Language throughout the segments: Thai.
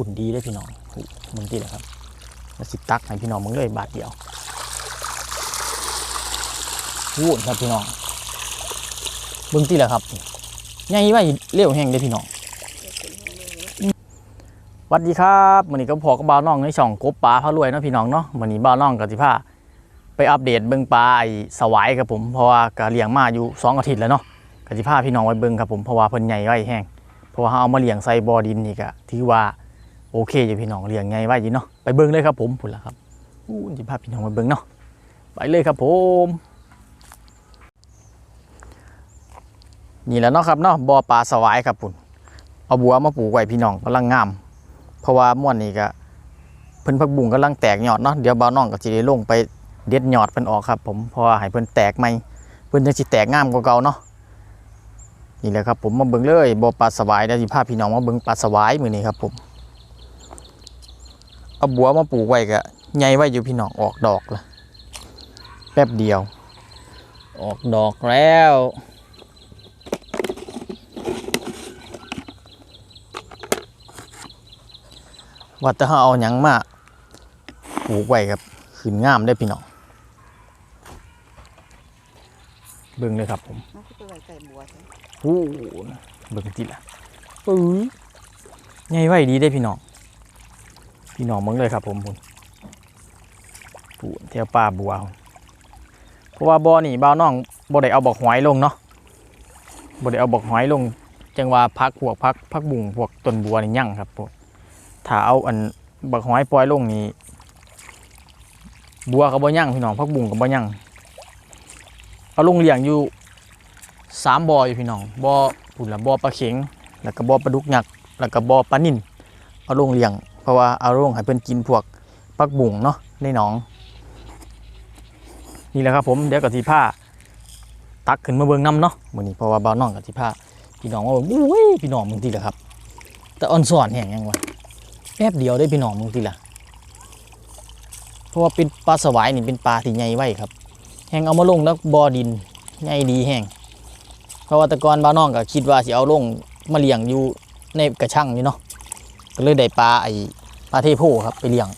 ขุนดีได้พี่น้องมึงที่แหละครับแล้วสิตักให้พี่น้องมึงเลยบาทเดียววูดครับพี่น้องเบิ่งที่แหละครับใหญ่ไว้เร็วแห้งได้พี่น้องสวัสดีครับวันนี้ก็พอกับบ่าวน้องในช่องกบปลาพารวยเนาะพี่น้องเนาะวันนี้บ่าวน้องกับสิพาไปอัปเดตเบิ่งปลาไอ้สวายครับผมเพราะว่าก็เลี้ยงมาอยู่สองอาทิตย์แล้วเนาะก็สิพาพี่น้องไปเบิ่งครับผมเพราะว่าเพิ่นใหญ่ไว้แห้งเพราะว่าเราเอามาเลี้ยงใส่บ่อดินนี่ก็ถือว่า โอเคอยู่พี่น้องเลี้ยงไงไว้อยู่เนาะไปเบิ่งเลยครับผมพุ่นละครับอู้สิพาพี่น้องไปเบิ่งเนาะไปเลยครับผมนี่แหล้วเนาะครับเนาะบ่อปลาสวายครับพุ่นเอาบัวมาปลูกไว้พี่น้องกำลังงาม เพราะว่าม่วนนี่ก็เพิ่นพักบุ้งกำลังแตกยอดเนาะเดี๋ยวบ่าวน้องก็สิได้ลงไปเด็ดยอดเพิ่นออกครับ ผมเพราะว่าให้เพิ่นแตกใหม่เพิ่นจังสิแตกงามกว่าเก่าเนาะนี่แหละครับผมมาเบิ่งเลยบ่อปลาสวายได้สิพาพี่น้องมาเบิ่งปลาสวายมื้อนี้ครับผม เอาบัวมาปลูกไว้ก็ใหญ่ไว้อยู่พี่น้องออกดอกละแป๊บเดียว ออกดอกแล้วว่าแต่เฮาเอาหยังมาปลูกไว้ครับขึ้นงามได้อพี่น้องเบิ่งเลยครับผมมันก็ไปไว้ใส่บัวใช่โอ้นะเบิ่งติละปื้ยใหญ่ไว้ดีได้พี่น้อง พี่น้องเบิ่งเลยครับผมพุ่นปูนแถวป่าบัวเพราะว่าบ่อนี่บ่าวน้องบ่ได้เอาบอกหอยลงเนาะบ่ได้เอาบอกหอยลง จังว่าพักพวกพักพักบุ่งพวกต้นบัวนี่ยั่งครับพวกถ้าเอาอันบักหอยปล่อยลงนี่บัวก็บ่ยั่งพี่น้องพักบุ่งก็บ่ยั่งเอาลงเลี้ยงอยู่สามบ่ออยู่พี่น้องบ่อปุ่นละบ่อปลาเข็ง แล้วก็บ่อปลาดุกหยักแล้วก็บ่อปลานิ่นเอาลงเลี้ยง เพราะว่าเอาลงให้เพิ่นกินพวกปักบุ่งเนาะในหนอง นี่แหละครับผมเดี๋ยวกับสิผ้าตักขึ้นมาเบิ่งน้ำเนาะมื้อนี้เพราะว่าบ่าวน้องกับสิผ้าพี่น้องว่าเบิ่งอุ้ยพี่น้องมึงทีละครับ แต่อ่อนสอนแห้งยังวะแป๊บเดียวได้พี่น้องมึงทีละเพราะว่าเป็นปลาสวายนี่เป็นปลาที่ใหญ่ไว้ครับ แห้งเอามาลงแล้วบ่อดินใหญ่ดีแห้งเพราะว่าต่ก่อนบ้านน้องก็คิดว่าสิเอาลงมาเลี้ยงอยู่ในกระชังนี่เนาะ ก็เลยได้ปลาไอ้ปลาเทโพครับไปเลี้ยง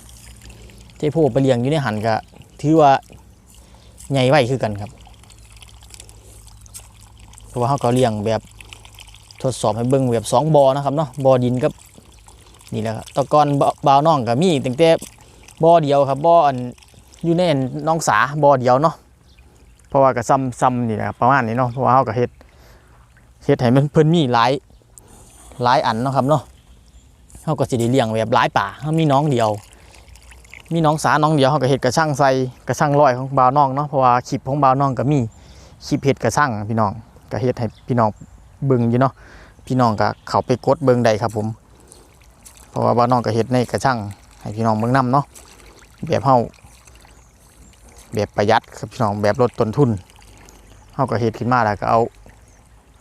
เทโพไปเลี้ยงอยู่ในหันก็ถือว่าใหญ่ไว้คือกันครับเพราะว่าเขาก็เลี้ยงแบบทดสอบให้เบิ่งแบบสองบอนะครับเนาะบอดินกับนี่แหละครับตะกอนบ่บ่าวน้องก็มีตั้งแต่บอเดียวครับบออันอยู่ในน้องสาบอเดียวเนาะเพราะว่าก็ซ้ำซ้ำนี่แหละรประมาณนี้เนาะเพราะว่าเขาก็เฮ็ดเฮ็ดให้มันเพิ่นมีหลายหลายอันเนาะครับเนาะ เขาก็สิได้เลี้ยงแบบหลายป่าเขามีน้องเดียว มีน้องสาน้องเดียวเขาก็เฮ็ดกระช่างใส่กระช่างร้อยของบ่าวน้องเนาะเพราะว่าคลิปของบ่าวน้องก็มีคลิปเฮ็ดกระช่างพี่น้องก็เฮ็ดให้พี่น้องเบิ่งอยู่เนาะพี่น้องก็เขาไปกดเบิ่งได้ครับผม เพราะว่าบ่าวน้องก็เฮ็ดในกระช่างให้พี่น้องเบิ่งนํเนาะแบบเฮาแบบประหยัดครับพี่น้องแบบลดต้นทุนเขาก็เฮ็ดขึ้นมาแล้วก็เอา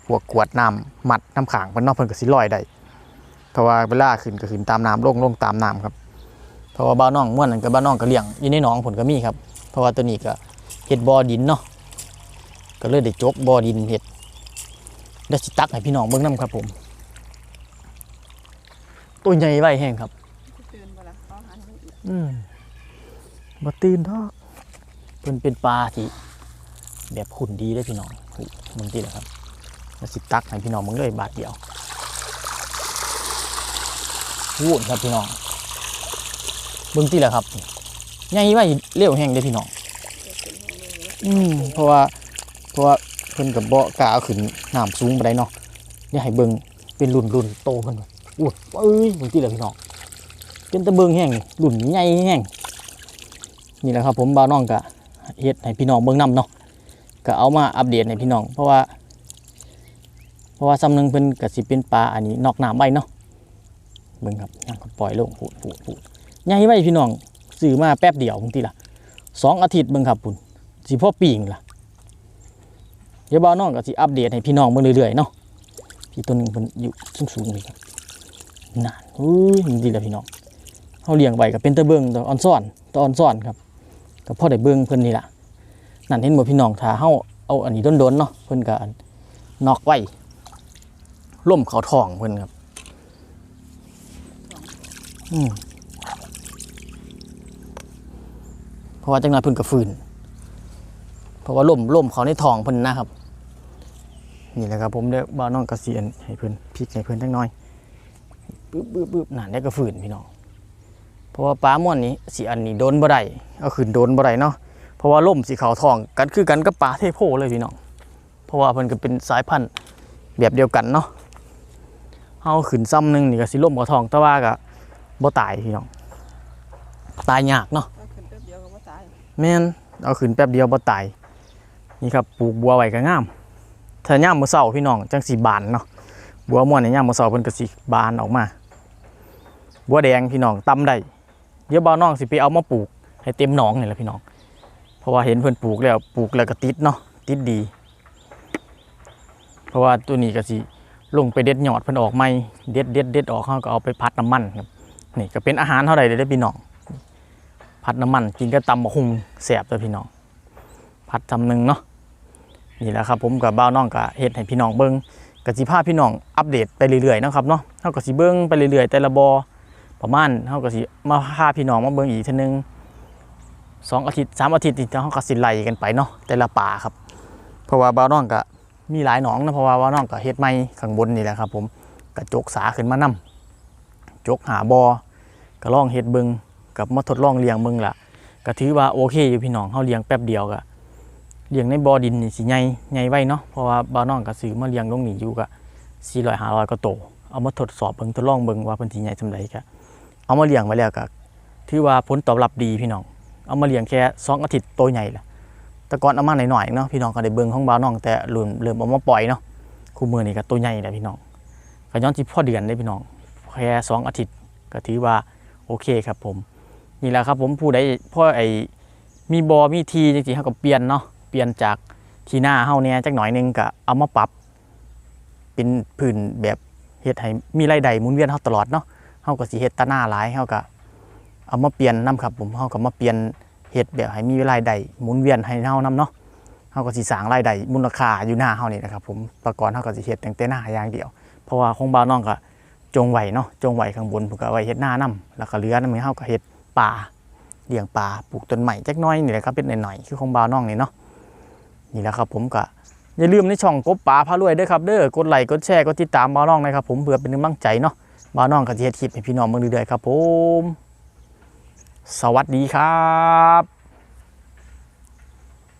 พวกกวดน้ำมัดน้ำขังเพิ่นเนอกเพิ่นก็สิลอยได้ เพราะว่าเวลาขึ้นก็ขึ้นตามน้ำลงลงตามน้ำครับ เพราะว่าบ้านน้องม่วนนั่นก็บ้านน้องก็เลี้ยงอยู่ในหนองผลก็มีครับ เพราะว่าตัวนี้ก็เฮ็ดบ่อดินเนาะ ก็เลยได้จกบ่อดินเฮ็ดได้สิตักให้พี่น้องเบิ่งนํครับผม ตัวใหญ่ไว้แห้งครับตื่นบ่ละเขาหันมันอีกอืมบ่ตื่นทอกเพิ่นเป็นปลาที่แบบขุนดีได้พี่น้องมึงที่แหละครับแล้วสิตักให้พี่น้องมึงเลยบาทเดียว วูดครับพี่น้องเบิ่งที่แหละครับใหญ่ไว้เร็วแห้งได้พี่น้องเดี๋ยวเป็นแห้งเลยอืมเพราะว่าเพราะว่าเพิ่นกับเบ้าเอาขึ้นน้ำสูงไปได้เนาะเดี๋ยให้เบิ่งเป็นรุ่นรุ่นโตเพิ่นอู้เอ้ยเบิ่งที่แหละพี่น้องเป็นตะเบิงแห้งรุ่นใหญ่แห้งนี่แหละครับ ผมบ่าวน้องก็เฮ็ดให้พี่น้องเบิ่งนํเนาะก็เอามาอัปเดตให้พี่น้อง เพราะว่า เพราะว่าซ้ำหนึงเพิ่นก็สิเป็นปลาอันนี้นอกน้ำไว้เนาะ เบิ่งครับย่างปล่อยลงพูดพูดพูดใหญ่ไว้พี่น้องซื้อมาแป๊บเดียวบางทีล่ะสองอาทิตย์เบิ่งครับพุ่นสิพ่อปีงล่ะเดี๋ยวบ่าวน้องก็สิอัปเดตให้พี่น้องเบิ่งเรื่อยๆเนาะพี่ตัวหนึงเพิ่นอยู่สูงๆเลยครับนานอุ้ยดีแล้วพี่น้องเฮาเลี้ยงไว้ก็เป็นตะเบิงตะอ่อนซ่อนตะอ่อนซ่อนครับก็พอได้เบิงเพิ่นนี่ล่ะนั่นเห็นบ่พี่น้องถ้าเฮาเอาอันนี้โดนๆเนาะเพิ่นก็นอกไว้ล่มเขาทองเพิ่นครับ เพราะว่าจังหวะเพิ่นกระฟืน เพราะว่าล่มล่มเขาในทองเพิ่นนะครับ นี่แหละครับผมเด้บ้านน้องกระเสียนให้เพิ่นพริกให้เพิ่นจังน้อยปึ๊บปึ๊บปึ๊บหนั่นได้กระฟืนพี่น้อง เพราะว่าปลาม่วนนี้สิอันนี้โดนบ่ได้เอาขึ้นโดนบ่ได้เนาะ เพราะว่าล่มสิเขาวทองกันคือกันกับปลาเทโพเลยพี่น้อง เพราะว่าเพิ่นก็เป็นสายพันธุ์แบบเดียวกันเนาะเฮาขึ้นซ้ำหนึ่งนี่ก็สิล่มขาวทองแต่ว่าก็ บ่ตายพี่น้อง ตายยากเนาะถ้าขึ้นแป๊บเดียวก็บ่ตายแม่นเอาขึ้นแป๊บเดียวบ่ตาย นี่ครับปลูกบัวไว้ก็งามถ้าย่ามมื้อเช้าพี่น้องจังสิบานเนาะ บัวม่วนในย่ามมื้อเช้าเพิ่นก็สิบานออกมา บัวแดงพี่น้องตำได้เดี๋ยวบ่าวน้องสิไปเอามาปลูก ให้เต็มหนองนี่แหละพี่น้อง เพราะว่าเห็นเพิ่นปลูกแล้วปลูกแล้วก็ติดเนาะ ติดดี เพราะว่าตัวนี้ก็สิลงไปเด็ดยอดเพิ่นออกใหม่เด็ดเด็ดเด็ดออกเฮาก็เอาไปพัดน้ำมันครับ นี่ก็เป็นอาหารเท่าใดเลยเด้พี่น้องผัดน้ำมันกินก็ตำบะฮุงแสบเลยพี่น้องผัดทำหนึ่งเนาะนี่แหละครับผมกับบ้าวน้องกับเฮ็ดให้พี่น้องเบิ้งกับสิพาพี่น้องอัปเดตไปเรื่อยๆนะครับเนาะเฮาก็สิเบิ้งไปเรื่อยๆแต่ละบอประมาณเฮาก็สิมาพาพี่น้องมาเบิ้งอีกทีนึงสองอาทิตย์สามอาทิตย์นี่เฮาก็สิไล่กันไปเนาะแต่ละป่าครับ เพราะว่าบ้าวน้องก็มีหลายหนองนะเพราะว่าบ้าวน้องก็เฮ็ดไม้ข้างบนนี่แหละครับผมกระจกสาขึ้นมานํ จกหาบอก็ลองเฮ็ดเบิงกับมาทดลองเลี้ยงมึงล่ะก็ถือว่าโอเคอยู่พี่น้องเฮาเลี้ยงแป๊บเดียวก็เลี้ยงในบ่อดินนี่สิใหญ่ใหญ่ไว้เนาะเพราะว่าบ่าวน้องก็ซื้อมาเลี้ยงลงนี่อยู่ก็400 500ก็โต เอามาทดสอบเบิงทดลองเบิงว่าเพิ่นสิใหญ่ซำใดก็เอามาเลี้ยงไว้แล้วก็ถือว่าผลตอบรับดีพี่น้อง เอามาเลี้ยงแค่สองอาทิตย์โตใหญ่ละแต่ก่อนเอามาหน่อยๆเนาะพี่น้องก็ได้เบิงของบ่าวน้องแต่เริ่มเริ่มเอามาปล่อยเนาะคู่มือนี่ก็ตัวใหญ่แล้วพี่น้องก็ย้อนสิพ่อเดือนได้พี่น้อง แค่สองอาทิตย์ก็ถือว่าโอเคครับผม นี่แหละครับผมผู้ใดพ่อไอ้มีบอมีทีจริงๆเขาก็เปลี่ยนเนาะเปลี่ยนจากทีหน้าเฮาเนี่ยจักหน่อยหนึงก็เอามาปรับ เป็นพื้นแบบเฮ็ดให้มีรายได้หมุนเวียนเฮาตลอดเนาะเฮาก็สิเฮ็ดตาหน้าหลายเฮาก็เอามาเปลี่ยนนํครับผมเฮาก็มาเปลี่ยนเฮ็ดแบบให้มีรายได้หมุนเวียนให้เฮานํเนาะเฮาก็สิสร้างรายได้มูลค่าอยู่หน้าเฮานี่นะครับผมประกอบเฮาก็สิเฮ็ดตั้งแต่หน้าอย่างเดียว เพราะว่าของบ้านน้องก็ จงไว้เนาะจงไว้ข้างบนผมก็ไว้เฮ็ดหน้านํแล้วก็เหลือนำเฮาก็เฮ็ดป่าเลี้ยงปลาปลูกต้นใหม่จักหน้อยนี่แหละครับเป็นหน่อยๆคือของบาวน้องนี่เนาะนี่แหละครับผมก็อย่าลืมในช่องกบป่าพารวยด้วยครับเด้อกดไลค์กดแชร์กดติดตามบาวน้องนะครับผมเพื่อเป็นกำลังใจเนาะบาวน้องก็จะเฮ็ดคลิปให้พี่น้องเบิ่งเรื่อยๆครับผม สวัสดีครับ